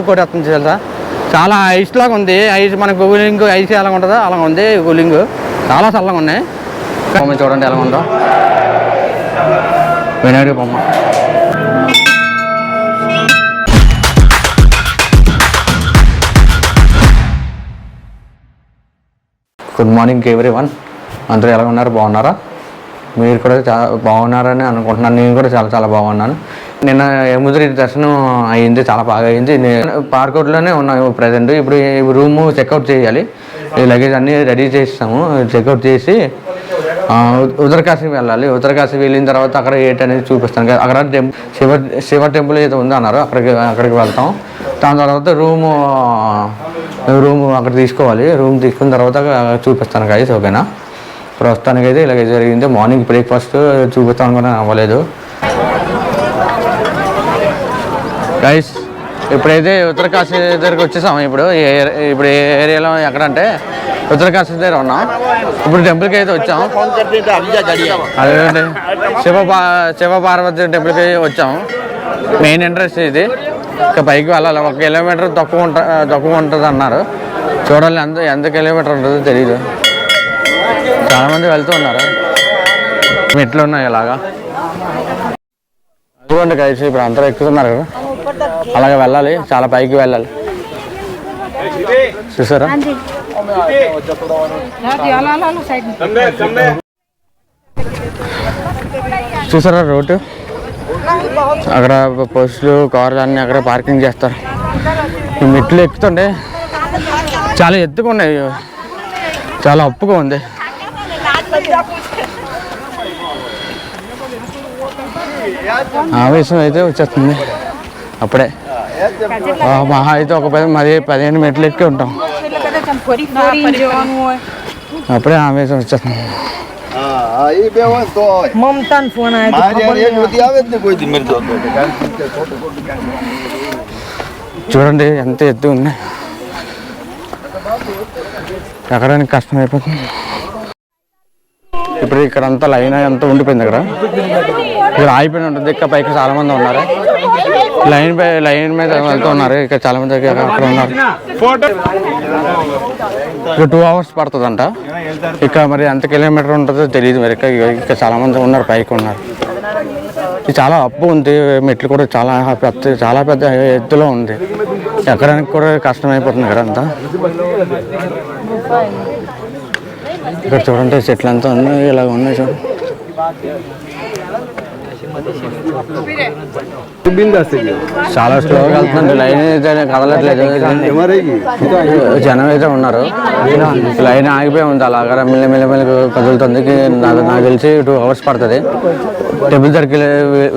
కూడా వస్తుంది తెలుసా? చాలా ఐస్ లాగా ఉంది. ఐస్ మనకు కూలింగ్ ఐస్ ఎలా ఉంటుందో అలా ఉంది కూలింగ్ చాలా చల్లగా ఉన్నాయి. బొమ్మ చూడండి ఎలా ఉందో. వినాయకుడి బొమ్మ. గుడ్ మార్నింగ్ ఎవ్రీ వన్ అందరూ ఎలా ఉన్నారు? బాగున్నారా? మీరు కూడా చాలా బాగున్నారని అనుకుంటున్నాను. నేను కూడా చాలా చాలా బాగున్నాను. నిన్న యముద్రి దర్శనం అయింది చాలా బాగా అయింది నేను పార్కౌట్లోనే ఉన్నాను ప్రజెంట్ ఇప్పుడు రూమ్ చెక్అవుట్ చేయాలి. ఈ లగేజ్ అన్నీ రెడీ చేస్తాము. చెక్అవుట్ చేసి ఉత్తరకాశీ వెళ్ళాలి. ఉత్తరకాశీ వెళ్ళిన తర్వాత అక్కడ ఏంటనేది చూపిస్తాను. కదా అక్కడ టెంప్ శివ శివ టెంపుల్ ఏదో ఉంది అన్నారు. అక్కడికి అక్కడికి వెళ్తాం. దాని తర్వాత రూము రూమ్ అక్కడ తీసుకోవాలి. రూమ్ తీసుకున్న తర్వాత చూపిస్తాను కదా ఓకేనా ప్రస్తుతానికి అయితే ఇలాగే జరిగింది. మార్నింగ్ బ్రేక్ఫాస్ట్ చూపిస్తాను అనుకున్నా అవ్వలేదు. గైస్ ఇప్పుడైతే ఉత్తరకాశీ దగ్గరికి వచ్చేసాము. ఇప్పుడు ఈ ఇప్పుడు ఏ ఏరియాలో ఎక్కడంటే ఉత్తరకాశీ దగ్గర ఉన్నాం. ఇప్పుడు టెంపుల్కి అయితే వచ్చాం అదేంటి? శివ పా- శివ పార్వతి టెంపుల్కి వచ్చాము. మెయిన్ ఎంట్రెన్స్ ఇది. ఇంకా పైకి వెళ్ళాలి. ఒక కిలోమీటర్ తక్కువ ఉంట తక్కువ ఉంటుంది అన్నారు. చూడాలి ఎంత ఎంత కిలోమీటర్ ఉంటుందో తెలియదు చాలామంది వెళ్తూ ఉన్నారు. మెట్లు ఉన్నాయి ఇలాగా. అదిగోండి కలిసి ఇప్పుడు అందరూ ఎక్కుతున్నారు కదా. అలాగే వెళ్ళాలి చాలా పైకి వెళ్ళాలి. చూసారా? చూసారా రోడ్డు? అక్కడ బస్సులు కార్లు అన్నీ అక్కడ పార్కింగ్ చేస్తారు. మెట్లు ఎక్కుతుండే. చాలా ఎత్తుగా ఉన్నాయి. చాలా అప్పుగా ఉంది. ఆవేశం అయితే వచ్చేస్తుంది. అప్పుడే. ఆ, మహా అయితే ఒక పది మరి పదిహేను మెట్లు ఎక్కి ఉంటాం. అప్పుడే ఆవేశం meu చూడండి ఎంత ఎత్తు ఉన్నాయి ఎక్కడానికి కష్టం అయిపోతుంది. ఇప్పుడు ఇక్కడ అంతా లైన్ అంతా ఉండిపోయింది ఇక్కడ. ఇక్కడ ఆగిపోయి ఉంటుంది. ఇక్కడ పైకి చాలా మంది ఉన్నారు. లైన్ పై లైన్ మీద వెళ్తూ ఉన్నారు. ఇక్కడ చాలా మంది అక్కడ ఉన్నారు. టూ అవర్స్ పడుతుందంట. ఇక్కడ మరి ఎంత కిలోమీటర్ ఉంటుందో తెలియదు మరి. ఇక్కడ చాలా మంది ఉన్నారు పైకి ఉన్నారు. చాలా అప్పు ఉంది మెట్లు కూడా చాలా పెద్ద చాలా పెద్ద ఎత్తులో ఉంది. ఎక్కడానికి కూడా కష్టమైపోతుంది ఇక్కడ అంతా. ఇక్కడ చూడండి చెట్లు అంతా ఉన్నాయి ఇలాగ ఉన్నాయి చూడండి చాలా స్లోగా వెళ్తుందండి లైన్ అయితే కదలట్లేదు. జనం అయితే ఉన్నారు. లైన్ ఆగిపోయి ఉంది. అలాగ మెల్లి మెల్లి మెల్లి కదులుతుంది. నాకు నాకు తెలిసి టూ అవర్స్ పడుతుంది. టెంపుల్ దగ్గరికి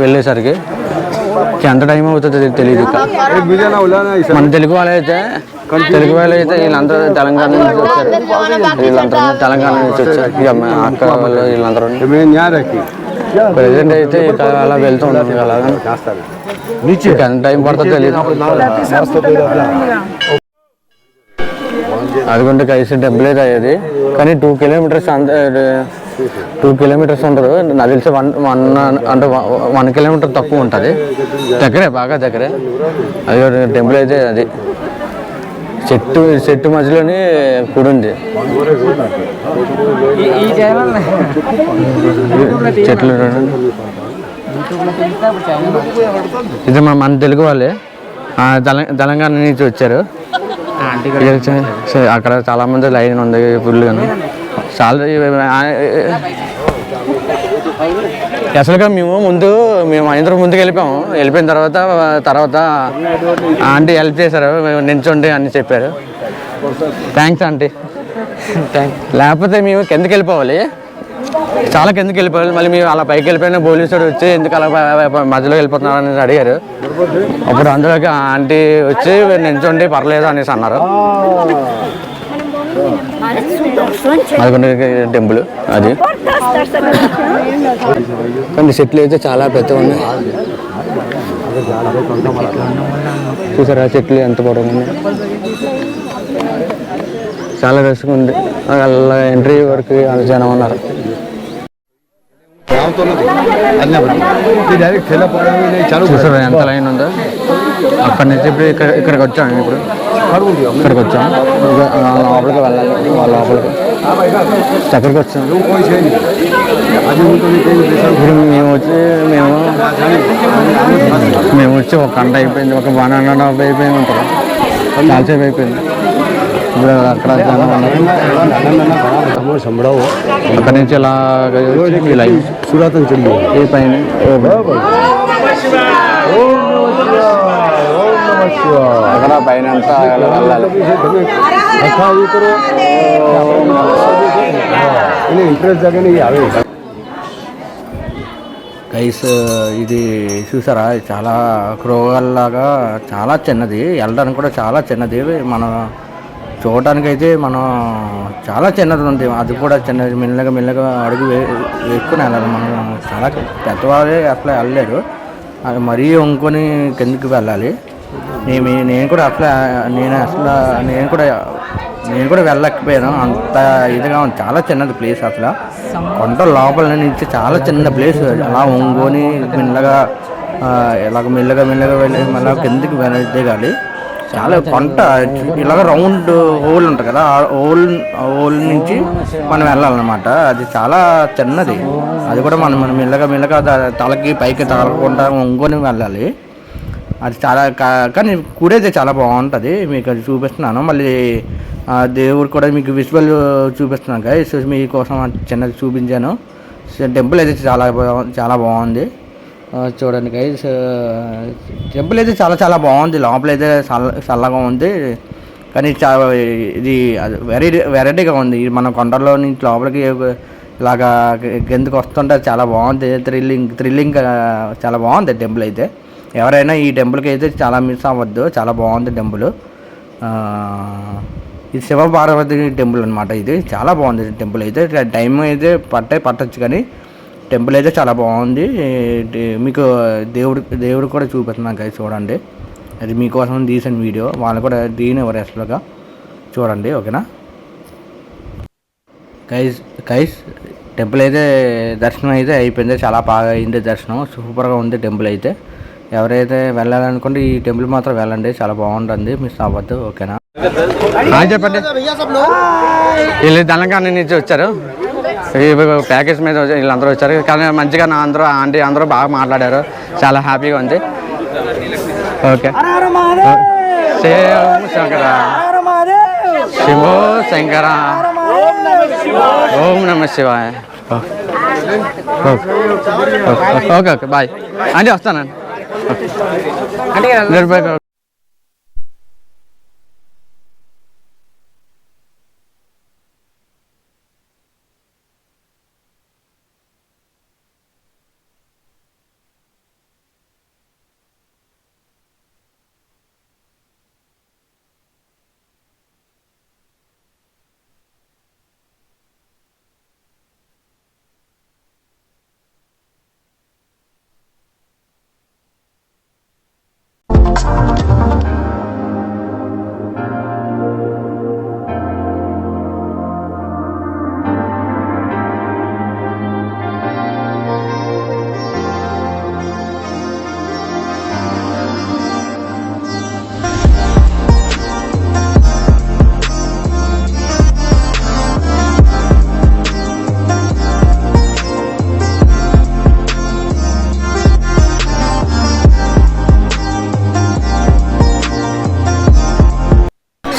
వెళ్ళేసరికి. ఎంత టైం అవుతుంది తెలియదు మన తెలుగు వాళ్ళు అయితే తెలుగు వాళ్ళు అయితే వీళ్ళందరూ తెలంగాణ నుంచి వచ్చారు. వీళ్ళందరూ తెలంగాణ నుంచి వచ్చారు. అక్క వాళ్ళు వీళ్ళందరూ. ప్రెసెంట్ అయితే ఇక అలా వెళ్తూ ఉన్నాం అలాగా ఎంత టైం పడుతుందో తెలియదు అదిగొండ కలిసి టెంపుల్ అయితే అయ్యేది. కానీ టూ కిలోమీటర్స్ అంత టూ కిలోమీటర్స్ ఉంటుంది. నాకు తెలిసి వన్ వన్ అంటే వన్ కిలోమీటర్ తక్కువ ఉంటుంది. దగ్గరే బాగా దగ్గరే. అది టెంపుల్ అయితే అది. చెట్టు చెట్టు మధ్యలోనే గుడి ఉంది చెట్లు ఇది మన మన తెలుగు వాళ్ళే. తెలంగాణ నుంచి వచ్చారు. అక్కడ చాలా మంది లైన్ ఉంది ఫుల్గా చాలా అసలుగా మేము ముందు మేము మహేంద్ర ముందుకు వెళ్ళిపోయాము. వెళ్ళిపోయిన తర్వాత తర్వాత ఆంటీ హెల్ప్ చేశారు. మేము అని చెప్పారు. Thanks aunty. థ్యాంక్ లేకపోతే మేము కిందకి వెళ్ళిపోవాలి. చాలా కిందకి వెళ్ళిపోవాలి. మళ్ళీ మేము అలా పైకి వెళ్ళిపోయిన పోలీసుడు వచ్చి ఎందుకు అలా మధ్యలో వెళ్ళిపోతున్నారు అని అడిగారు. అప్పుడు అందులోకి ఆంటీ వచ్చి నించుండి పర్లేదు అనేసి అన్నారు. టెంపుల్ అది. కానీ చెట్లు అయితే చాలా పెద్ద ఉన్నాయి. చూసారా చెట్లు ఎంత పొడవు ఉన్నాయి? చాలా రష్గా ఉంది. అలా ఎంట్రీ వరకు అంత జనం ఉన్నారు. ఎంత లైన్ ఉందా? అక్కడ నుంచి ఇప్పుడు ఇక్కడ ఇక్కడికి వచ్చాం ఇప్పుడు. ఇక్కడికి వచ్చాం. లోపలికి వెళ్ళాలి. వాళ్ళ లోపలికి. చక్కడికి వచ్చాం. ఇప్పుడు మేము వచ్చి మేము మేము వచ్చి ఒక గంట అయిపోయింది. ఒక బాణ అయిపోయింది ఉంటారు కాల్సేపు అయిపోయింది. అక్కడ నుంచి ఇలా ఏ పైన పైన గైస్ ఇది చూసారా? చాలా క్రోగల్లాగా చాలా చిన్నది. వెళ్ళడానికి కూడా చాలా చిన్నది. మన చూడటానికైతే మనం చాలా చిన్నది ఉంది. అది కూడా చిన్నది మెల్లగా మెల్లగా అడుగు వే వేసుకుని వెళ్ళాలి. మనం చాలా పెద్దవాళ్ళే అట్లా వెళ్ళలేరు. అది మరీ వంకొని కిందకి వెళ్ళాలి. నేను నేను కూడా అట్లా నేను అసలు నేను కూడా నేను కూడా వెళ్ళకపోయాను. అంత ఇదిగా ఉంది. చాలా చిన్నది ప్లేస్ అసలు. కొండ లోపల నుంచి చాలా చిన్న ప్లేస్ అలా ఒంగోని మెల్లగా ఇలాగ మెల్లగా మెల్లగా వెళ్ళి మళ్ళీ కిందకి వెళ్ళ దిగాలి. చాలా కొంట ఇలాగ రౌండ్ హోల్ ఉంటుంది కదా ఆ హోల్ హోల్ నుంచి మనం వెళ్ళాలన్నమాట. అది చాలా చిన్నది. అది కూడా మనం మనం మెల్లగా మెల్లగా తలకి పైకి తగలకుండా ఒంగోని వెళ్ళాలి. అది చాలా కా- కానీ కూడైతే అయితే చాలా బాగుంటుంది. మీకు అది చూపిస్తున్నాను. మళ్ళీ దేవుడు కూడా మీకు విజువల్ చూపిస్తున్నాను కదా మీకోసం చిన్నది చూపించాను. టెంపుల్ అయితే చాలా చాలా బాగుంది. చూడండి గైస్ టెంపుల్ అయితే చాలా చాలా బాగుంది. లోపల అయితే చల్ల చల్లగా ఉంది. కానీ చాలా ఇది వెరీ వెరైటీగా ఉంది. మన కొండలో నుంచి లోపలికి ఇలాగా కిందకి వస్తుంటే చాలా బాగుంది. థ్రిల్లింగ్ థ్రిల్లింగ్ చాలా బాగుంది టెంపుల్ అయితే. ఎవరైనా ఈ టెంపుల్కి అయితే చాలా మిస్ అవ్వద్దు. చాలా బాగుంది టెంపుల్. ఇది శివ పార్వతి టెంపుల్ అనమాట ఇది. చాలా బాగుంది టెంపుల్ అయితే. టైం అయితే పట్టే పట్టచ్చు కానీ టెంపుల్ అయితే చాలా బాగుంది. మీకు దేవుడు దేవుడు కూడా చూపిస్తున్నాను guys చూడండి. అది మీకోసం తీసిన వీడియో. వాళ్ళు కూడా దీని ఎవరు అసలుగా చూడండి ఓకేనా? కైస్ కైస్ టెంపుల్ అయితే దర్శనం అయితే అయిపోయింది. చాలా బాగా అయింది దర్శనం. సూపర్గా ఉంది టెంపుల్ అయితే. ఎవరైతే వెళ్ళాలనుకుంటే ఈ టెంపుల్ మాత్రం వెళ్ళండి. చాలా బాగుంటుంది. మిస్ అవ్వద్దు ఓకేనా? చెప్పండి. వీళ్ళు తెలంగాణ నుంచి వచ్చారు. ప్యాకేజ్ మీద వచ్చి వీళ్ళందరూ వచ్చారు. కానీ మంచిగా నా అందరూ ఆంటీ అందరూ బాగా మాట్లాడారు. చాలా హ్యాపీగా ఉంది. ఓకే. శివ శంకర. శివో శంకర. ఓం నమ శివాయ. ఓకే. Okay bye. అంటే వస్తానండి. అంటే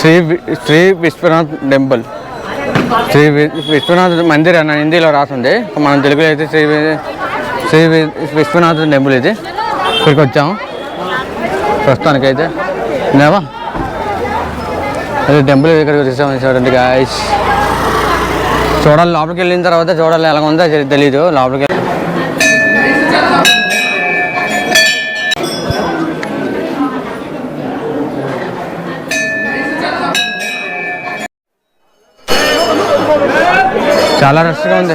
శ్రీ వి- శ్రీ విశ్వనాథ్ టెంపుల్. శ్రీ వి- విశ్వనాథ్ మందిర్ అన్న హిందీలో రాసింది. మనం తెలుగులో అయితే శ్రీ శ్రీ విశ్వనాథ్ టెంపుల్ ఇది. ఇక్కడికి వచ్చాము. ప్రస్తుతానికైతే. నేవా? అదే టెంపుల్ ఇక్కడికి వచ్చాము చూడండి గాయస్ చూడాలి లోపలికి వెళ్ళిన తర్వాత చూడాలి ఎలా ఉందో తెలియదు లోపలికి చాలా రష్గా ఉంది.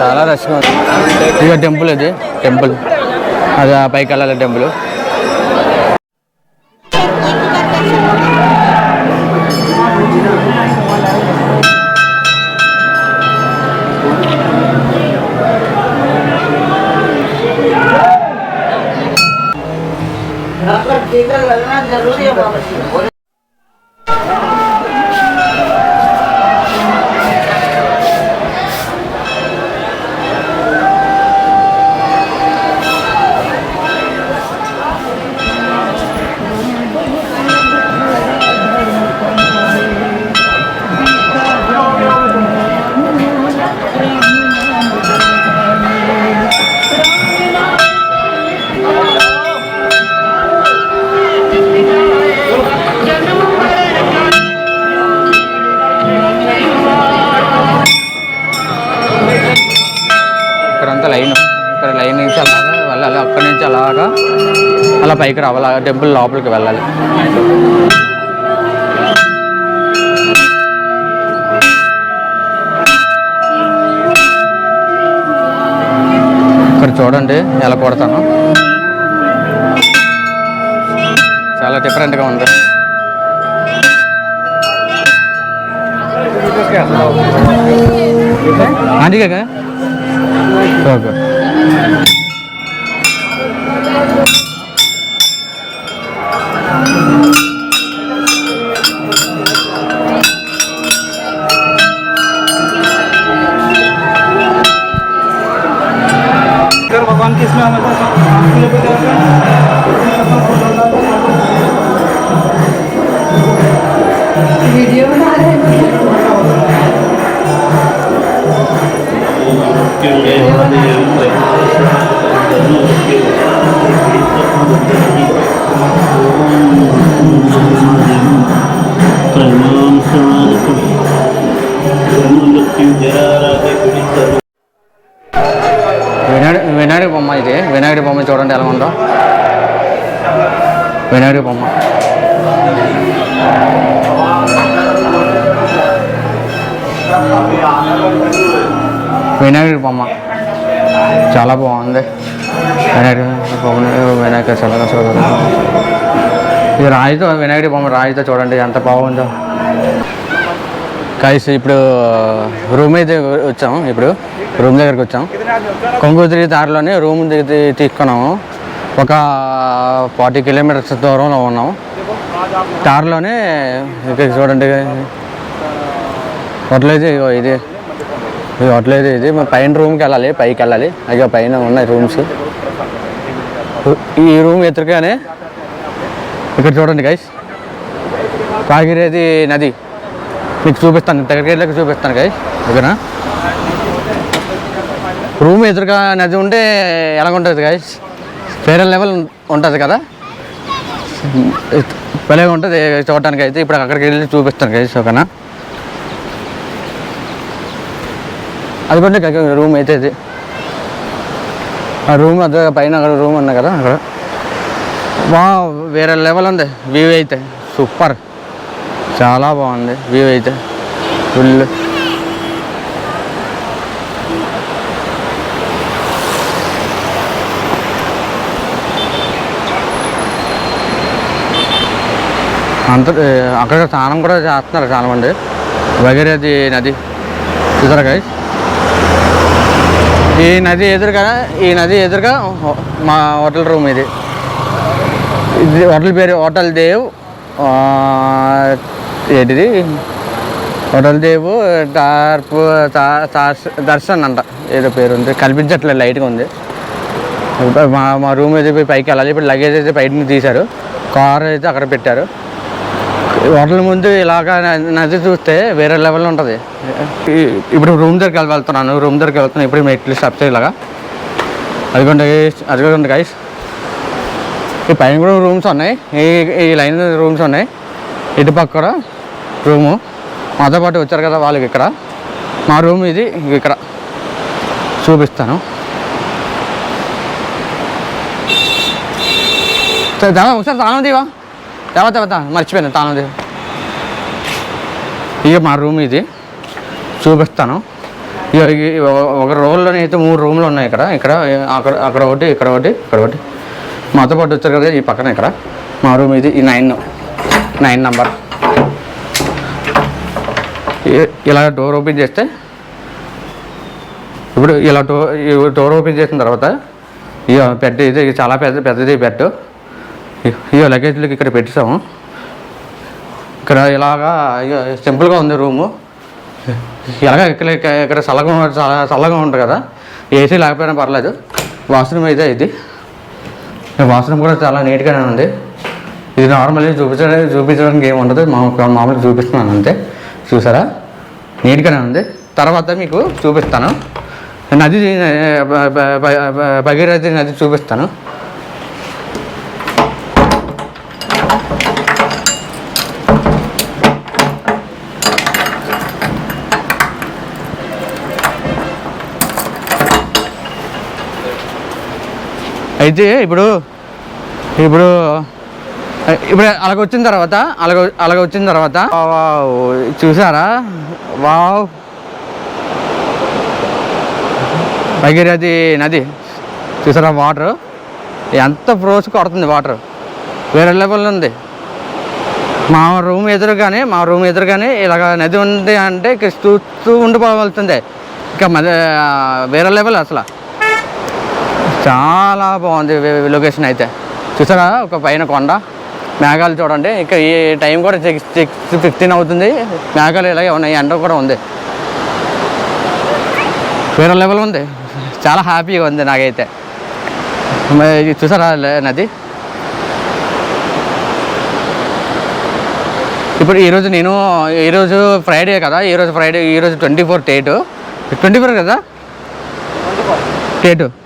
చాలా రష్గా ఉంది. ఇక టెంపుల్ ఇది టెంపుల్. అది పైకి వెళ్ళాలి టెంపుల్. పైకి రావాలి ఆ టెంపుల్ లోపలికి వెళ్ళాలి ఇక్కడ చూడండి ఎలా కొడతాను చాలా డిఫరెంట్గా ఉంది అందుకే ఓకే भगवान की బొమ్మ చూడండి ఎలా ఉందో. వినాయకుడి బొమ్మ. వినాయకుడి బొమ్మ. చాలా బాగుంది. వినాయకుడి బొమ్మ వినాయక చాలా చూడండి. ఇది రాయితో వినాయకుడి బొమ్మ రాయితో చూడండి ఎంత బాగుందో. కైస్ ఇప్పుడు రూమ్ అయితే వచ్చాము ఇప్పుడు. రూమ్ దగ్గరికి వచ్చాం. కొంగోతిరి దారిలోనే రూమ్ దగ్గర తీసుకున్నాము. ఒక ఫార్టీ కిలోమీటర్స్ దూరంలో ఉన్నాం. దారిలోనే ఇక్కడ చూడండి హోటల్ అయితే ఇగో ఇది. ఇది హోటల్ అయితే ఇది. పైన రూమ్కి వెళ్ళాలి పైకి వెళ్ళాలి. అయ్యో పైన ఉన్నాయి రూమ్స్. ఈ రూమ్ ఎదురుగానే ఇక్కడ చూడండి గైస్ కాగిరేది నది. మీకు చూపిస్తాను దగ్గరికి వెళ్ళాక చూపిస్తాను గైస్ ఓకేనా? రూమ్ ఎదురుగా నది ఉంటే ఎలాగుంటుంది గాయస్ వేరే లెవెల్ ఉంటుంది కదా? భలే ఉంటుంది చూడటానికి అయితే. ఇప్పుడు అక్కడికి వెళ్ళి చూపిస్తాను గైస్ ఒకనా అది కూడా రూమ్ అయితే ఇది. ఆ రూమ్ అది పైన అక్కడ రూమ్ ఉంది కదా అక్కడ. బా వేరే లెవెల్ ఉంది. వ్యూ అయితే. సూపర్ చాలా బాగుంది. వ్యూ అయితే. ఫుల్ అంత అక్కడ స్నానం కూడా చేస్తున్నారు చాలా మంది భగీరథి నది. చూసారా ఈ నది ఎదురుగా ఈ నది ఎదురుగా మా హోటల్ రూమ్ ఇది. ఇది హోటల్ పేరు హోటల్ దేవ్ ఏంటిది? హోటల్ దేవ్ టార్పు దర్శన్ అంట. ఏదో పేరు ఉంది. కల్పించట్లేదు లైట్గా ఉంది. మా మా రూమ్ అయితే పోయి పైకి వెళ్ళాలి ఇప్పుడు లగేజ్ అయితే బయట నుంచి తీశారు. కార్ అయితే అక్కడ పెట్టారు. హోటల్ ముందు ఇలాగా నది చూస్తే వేరే లెవెల్ ఉంటుంది. ఇప్పుడు రూమ్ దగ్గరికి వెళ్ళి వెళ్తున్నాను రూమ్ దగ్గరికి వెళ్తున్నాను. ఇప్పుడు మెట్లు స్టెప్స్ ఇలాగా అదిగోండి అదిగోండి గైస్ ఈ పైన కూడా రూమ్స్ ఉన్నాయి. ఈ ఈ లైన్ రూమ్స్ ఉన్నాయి. ఇటు పక్క కూడా రూము మాతో పాటు వచ్చారు కదా వాళ్ళకి ఇక్కడ. మా రూమ్ ఇది ఇక్కడ. చూపిస్తాను. సరే, దేవా ఒకసారి తాళం దీవా తర్వాత తర్వాత మర్చిపోయాను తాను ఇక మా రూమ్ ఇది. చూపిస్తాను. ఇక ఒక రోల్లోనే అయితే మూడు రూమ్లు ఉన్నాయి ఇక్కడ. ఇక్కడ అక్కడ అక్కడ ఒకటి ఇక్కడ ఒకటి ఇక్కడ ఒకటి. మాతో పాటు వచ్చారు కదా ఈ పక్కన ఇక్కడ. మా రూమ్ ఇది ఈ నైన్ నైన్ నంబర్. ఇలా డోర్ ఓపెన్ చేస్తే ఇప్పుడు ఇలా డోర్ డోర్ ఓపెన్ చేసిన తర్వాత ఇక పెద్ద ఇది ఇది చాలా పెద్ద పెద్దది బెడ్ ఇయో లగేజ్లకి ఇక్కడ పెట్టేసాము ఇక్కడ ఇలాగా సింపుల్గా ఉంది రూము ఇలాగ ఇక్కడ ఇక్కడ చల్లగా చల్లగా ఉంటుంది కదా ఏసీ లేకపోయినా పర్లేదు వాష్రూమ్ అయితే ఇది వాష్రూమ్ కూడా చాలా నీట్గానే ఉంది ఇది నార్మల్గా చూపించడానికి చూపించడానికి ఏమి ఉండదు మా మామూలుగా చూపిస్తున్నాను అంతే చూసారా నీట్గానే ఉంది తర్వాత మీకు చూపిస్తాను నది భగీరథి నది చూపిస్తాను అయితే ఇప్పుడు ఇప్పుడు ఇప్పుడు అలాగ వచ్చిన తర్వాత అలాగ అలాగ వచ్చిన తర్వాత వావ్, చూసారా? వావ్. భగీరథి నది. చూసారా వాటర్? ఎంత ఫ్రోస్ కొడుతుంది వాటర్. వేరే లెవెల్ ఉంది. మా రూమ్ ఎదురుగానే మా రూమ్ ఎదురుగానే ఇలాగ నది ఉంది అంటే చూస్తూ ఉండిపోవాల్సిందే. ఇంకా మళ్ళీ వేరే లెవెల్ అసలు. చాలా బాగుంది లొకేషన్ అయితే. చూసారా? ఒక పైన కొండ. మేఘాలు చూడండి. ఇక ఈ టైం కూడా సిక్స్ సిక్స్ ఫిఫ్టీన్ అవుతుంది. మేఘాలు ఇలాగే ఉన్నాయి. ఎండ కూడా ఉంది. వేరే లెవెల్ ఉంది. చాలా హ్యాపీగా ఉంది నాకైతే. మరి చూసారా లే- నది? ఇప్పుడు ఈరోజు నేను ఈరోజు ఫ్రైడే కదా. ఈరోజు ఫ్రైడే ఈరోజు twenty four date twenty four కదా? డేటు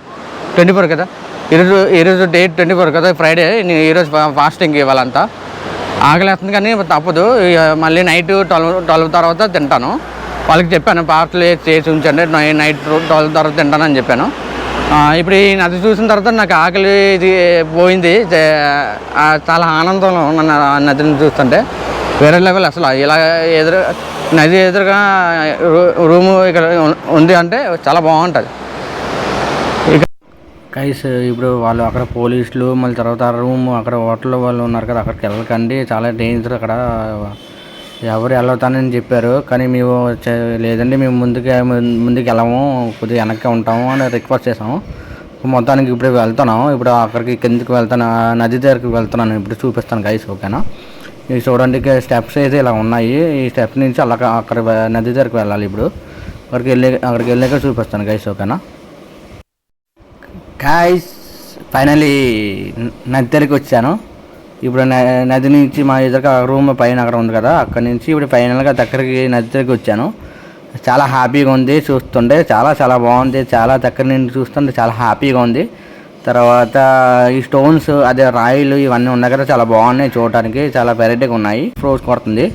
ట్వంటీ ఫోర్ కదా? ఈరోజు ఈరోజు డేట్ ట్వంటీ ఫోర్ కదా? ఫ్రైడే నేను ఈరోజు ఫాస్టింగ్ ఇవ్వాలంతా ఆకలేస్తుంది కానీ తప్పదు. ఇక మళ్ళీ నైట్ ట్వెల్వ్ ట్వెల్వ్ తర్వాత తింటాను. వాళ్ళకి చెప్పాను పార్సల్ చేసి ఉంచండి. నైట్ ట్వెల్వ్ తర్వాత తింటానని చెప్పాను. ఇప్పుడు ఈ నది చూసిన తర్వాత నాకు ఆకలి ఇది పోయింది. చాలా ఆనందంలో ఉన్న ఆ నదిని చూస్తుంటే వేరే లెవెల్ అసలు. ఇలా ఎదురు నది ఎదురుగా రూ- రూము ఇక్కడ ఉంది అంటే చాలా బాగుంటుంది. కైస్ ఇప్పుడు వాళ్ళు అక్కడ పోలీసులు మళ్ళీ తర్వాత రూమ్ అక్కడ హోటల్ వాళ్ళు ఉన్నారు కదా అక్కడికి వెళ్ళకండి. చాలా డేంజర్ అక్కడ. ఎవరు వెళ్ళవుతానని చెప్పారు కానీ మేము లేదండి మేము ముందుకే ముందుకు వెళ్ళము కొద్దిగా వెనక్కి ఉంటాము అని రిక్వెస్ట్ చేసాము మొత్తానికి ఇప్పుడు వెళ్తున్నాం ఇప్పుడు అక్కడికి కిందకి వెళ్తాను నది దగ్గరికి వెళ్తున్నాను. ఇప్పుడు చూపిస్తాను గైస్ ఓకేనా? ఇవి చూడండి స్టెప్స్ అయితే ఇలా ఉన్నాయి. ఈ స్టెప్స్ నుంచి అలా అక్కడ నది దగ్గరికి వెళ్ళాలి ఇప్పుడు. అక్కడికి వెళ్ళి అక్కడికి వెళ్ళాక చూపిస్తాను గైస్ ఓకేనా? గాయస్ ఫైనలీ నది దగ్గరికి వచ్చాను. ఇప్పుడు న- నది నుంచి మా ఎదురుగా రూమ్ పైన అక్కడ ఉంది కదా అక్కడ నుంచి ఇప్పుడు ఫైనల్గా దగ్గరికి నది దగ్గరికి వచ్చాను. చాలా హ్యాపీగా ఉంది చూస్తుంటే చాలా చాలా బాగుంది. చాలా దగ్గర నుండి చూస్తుంటే చాలా హ్యాపీగా ఉంది. తర్వాత ఈ స్టోన్స్ అదే రాయిలు ఇవన్నీ ఉన్నాయి కదా చాలా బాగున్నాయి చూడటానికి. చాలా వెరైటీగా ఉన్నాయి ఫ్రోజ్ కొడుతుంది.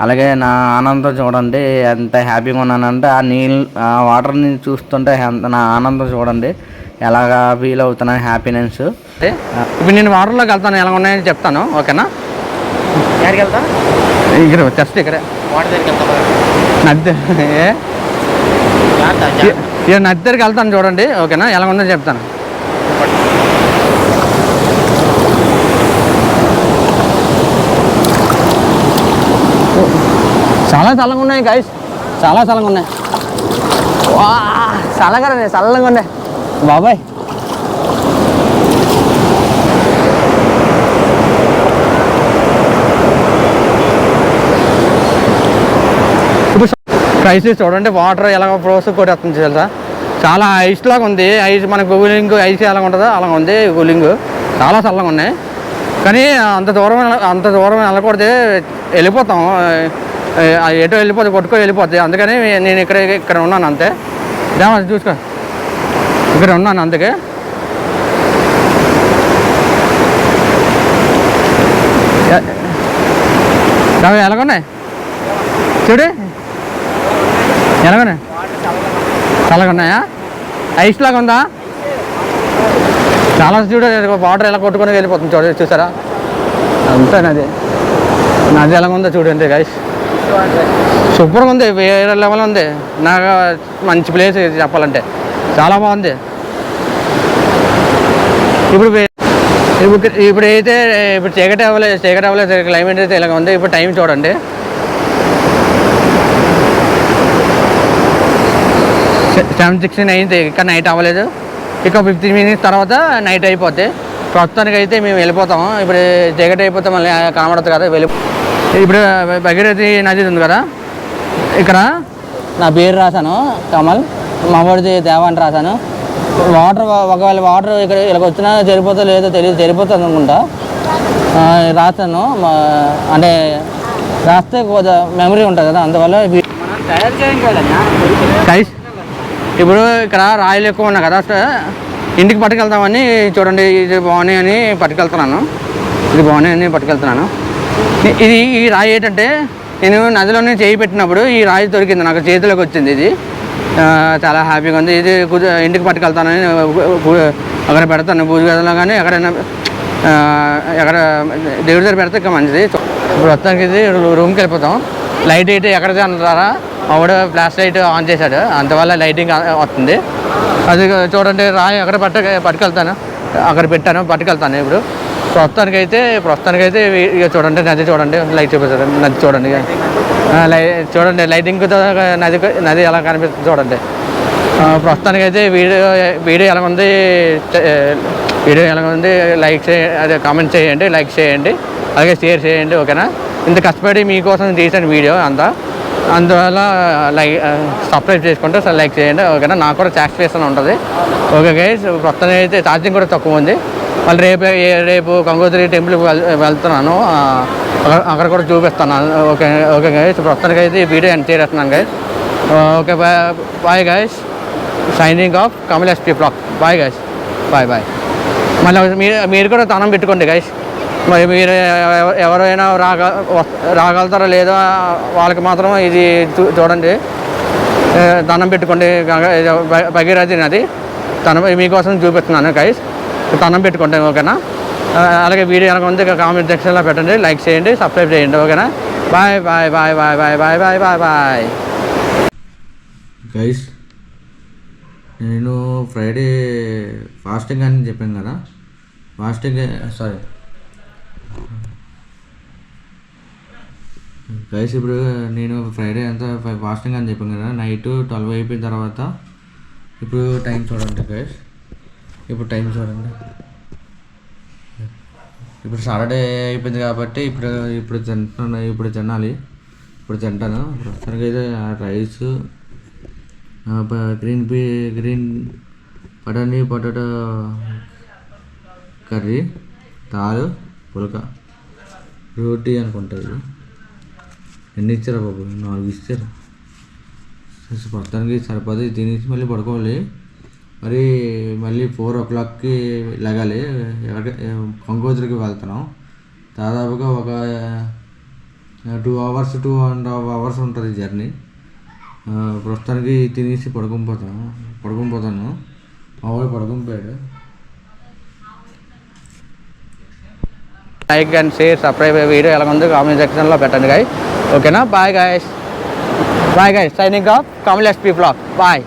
అలాగే నా ఆనందం చూడండి ఎంత హ్యాపీగా ఉన్నానంటే ఆ నీళ్ళు ఆ వాటర్ని చూస్తుంటే ఎంత నా ఆనందం చూడండి. ఎలాగా ఫీల్ అవుతున్నా హ్యాపీనెస్ ఇప్పుడు నేను వాటర్లోకి వెళ్తాను ఎలా ఉన్నాయని చెప్తాను ఓకేనా? ఎక్కడికి వెళ్తా ఇక్కడ జస్ట్ ఇక్కడే. వాటర్ దగ్గరికి నది నది దగ్గరికి వెళ్తాను చూడండి ఓకేనా? ఎలా ఉందో చెప్తాను. చాలా చల్లగా ఉన్నాయి గాయస్ చాలా చల్లగా ఉన్నాయి. వా చల్లగా ఉన్నాయి చల్లగా ఉన్నాయి. బాబాయ్. ప్రైస్ చూడండి వాటర్ ఎలా ఫ్రోస్ కొట్టేస్తుంది తెలుసా? చాలా ఐస్ లాగా ఉంది. ఐస్ మన కూలింగ్ ఐస్ ఎలా ఉంటుందో అలా ఉంది కూలింగ్. చాలా చల్లగా ఉన్నాయి. కానీ అంత దూరం అంత దూరం వెళ్ళకూడదు. వెళ్ళిపోతాం. ఎటు ఎటో వెళ్ళిపోతే కొట్టుకొని వెళ్ళిపోతుంది అందుకని నేను ఇక్కడ ఇక్కడ ఉన్నాను అంతే. చూసుకో. ఇక్కడ ఉన్నాను అందుకే. ఎ- ఎలాగున్నాయి? చూడు. ఎలాగనే చల్లగా ఉన్నాయా ఐస్ లాగా ఉందా? చాలా చూడ వాటర్ ఎలా కొట్టుకొని వెళ్ళిపోతుంది చూడ చూసారా? అంతే నది. నది ఎలా ఉందో చూడండి గైస్ సూపర్గా ఉంది వేరే లెవెల్ ఉంది. నాకు మంచి ప్లేస్ ఇది చెప్పాలంటే. చాలా బాగుంది. ఇప్పుడు ఇప్పుడు ఇప్పుడు అయితే ఇప్పుడు చీకటి అవ్వలేదు చీకటి అవ్వలేదు క్లైమేట్ అయితే ఇలాగ ఉంది. ఇప్పుడు టైం చూడండి. సెవెన్ సిక్స్టీన్ అయింది. ఇంకా నైట్ అవ్వలేదు. ఇక ఫిఫ్టీన్ మినిట్స్ తర్వాత నైట్ అయిపోద్ది. ప్రస్తుతానికి అయితే మేము వెళ్ళిపోతాము. ఇప్పుడు చీకటి అయిపోతే మళ్ళీ కనబడదు కదా వెళ్ళి ఇప్పుడు భగీరథి నది ఉంది కదా? ఇక్కడ నా పేరు రాశాను కమల్. మామూడిది దేవ అని రాశాను. వాటర్ ఒకవేళ వాటర్ ఇక్కడ ఇక్కడికి వచ్చినా సరిపోతుందో లేదో తెలియదు సరిపోతుంది అనుకుంటా. రాస్తాను. మా- అంటే రాస్తే కొద్దిగా మెమరీ ఉంటుంది కదా అందువల్ల గైస్ ఇప్పుడు ఇక్కడ రాయలు ఎక్కువ ఉన్నాయి కదా సో ఇంటికి పట్టుకెళ్తామని చూడండి ఇది బాగున్నాయి అని పట్టుకెళ్తున్నాను. ఇది బాగున్నాయి అని పట్టుకెళ్తున్నాను. ఇది ఈ రాయి ఏంటంటే నేను నదిలోనే చేయి పెట్టినప్పుడు ఈ రాయి దొరికింది నాకు చేతిలోకి వచ్చింది ఇది. చాలా హ్యాపీగా ఉంది. ఇది ఇంటికి పట్టుకెళ్తానని అక్కడ పెడతాను. పూజ గదిలో కానీ ఎక్కడైనా ఎక్కడ దేవుడి దగ్గర పెడితే ఇంకా మంచిది. ఇప్పుడు మొత్తానికి ఇది రూమ్కి వెళ్ళిపోతాం. లైట్ అయితే ఎక్కడ అంటారా ఆవిడ ఫ్లాష్ లైట్ ఆన్ చేశాడు. అంతవల్ల లైటింగ్ వస్తుంది. అది చూడండి రాయి ఎక్కడ పట్ట పట్టుకెళ్తాను. అక్కడ పెట్టాను పట్టుకెళ్తాను ఇప్పుడు. ప్రస్తుతానికైతే ప్రస్తుతానికైతే ప్రస్తుతానికి అయితే ఇక చూడండి నది చూడండి లైట్ చూపిస్తారు నది చూడండి. చూడండి లైటింగ్తో నది నది ఎలా కనిపిస్తుంది చూడండి. ప్రస్తుతానికి అయితే వీడియో వీడియో ఎలా ఉంది వీడియో ఎలా ఉంది లైక్ చే అదే కామెంట్ చేయండి లైక్ చేయండి అలాగే షేర్ చేయండి ఓకేనా? ఇంత కష్టపడి మీకోసం తీసాను వీడియో అంతా అందువల్ల లైక్ సబ్స్క్రైబ్ చేసుకుంటే సరే లైక్ చేయండి ఓకేనా? నాకు కూడా సాటిస్ఫాక్షన్ ఉంటుంది. ఓకే గైస్ ప్రస్తుతం అయితే ఛార్జింగ్ కూడా తక్కువ ఉంది. మళ్ళీ రేపు రేపు గంగోత్రి టెంపుల్కి వెళ్తున్నాను. అక్కడ- అక్కడ కూడా చూపిస్తాను. ఓకే ఓకే గైస్ ప్రస్తుతానికి అయితే ఈ వీడియో ఎండ్ చేస్తున్నాను guys okay bye bye guys signing off Kamal SP black bye guys bye bye మళ్ళీ మీరు మీరు కూడా తనం పెట్టుకోండి గైస్ మరి మీరు ఎవరైనా రాగ వస్- రాగలుగుతారో లేదో వాళ్ళకి మాత్రం ఇది చూడండి. దండం పెట్టుకోండి. భగీరథి నది. తన మీకోసం చూపిస్తున్నాను గైస్ దండం పెట్టుకోండి ఓకేనా? అలాగే వీడియో కనుక ఉంది కామెంట్ సెక్షన్లో పెట్టండి లైక్ చేయండి సబ్స్క్రైబ్ చేయండి ఓకేనా? Bye bye bye bye bye bye bye bye bye guys నేను ఫ్రైడే ఫాస్టింగ్ అని చెప్పాను కదా ఫాస్టింగ్ సారీ గైస్ ఇప్పుడు నేను ఫ్రైడే అంతా ఫాస్టింగ్ అని చెప్పాను కదా నైట్ ట్వెల్వ్ అయిపోయిన తర్వాత ఇప్పుడు టైం చూడండి గైస్ ఇప్పుడు టైం చూడండి. ఇప్పుడు సాటర్డే అయిపోయింది కాబట్టి ఇప్పుడు ఇప్పుడు తింటున్నాను ఇప్పుడు తినాలి ఇప్పుడు తింటాను ప్రస్తుతానికి అయితే రైస్ గ్రీన్ పీ గ్రీన్ బటానీ పొటాటో కర్రీ తాలు పులక. రోటీ అనుకుంటా ఇది. ఎన్ని ఇచ్చారా బాబు? నాలుగు ఇచ్చారు. ప్రస్తుతానికి సరిపోదు తినేసి మళ్ళీ పడుకోవాలి. మరి మళ్ళీ ఫోర్ ఓ క్లాక్కి లెగాలి. ఎక్కడికి గంగోత్రికి వెళ్తున్నాం. దాదాపుగా ఒక two hours two and half hours ఉంటుంది జర్నీ. ప్రస్తుతానికి తినేసి పడుకొని పోతాను పడుకొని పోతాను మా వాళ్ళు పడుకొని పోయాడు like and share subscribe video ఎలా ఉందో కామెంట్ సెక్షన్లో పెట్టండి గాయ్ ఓకేనా bye guys bye guys signing off Kamal SP black bye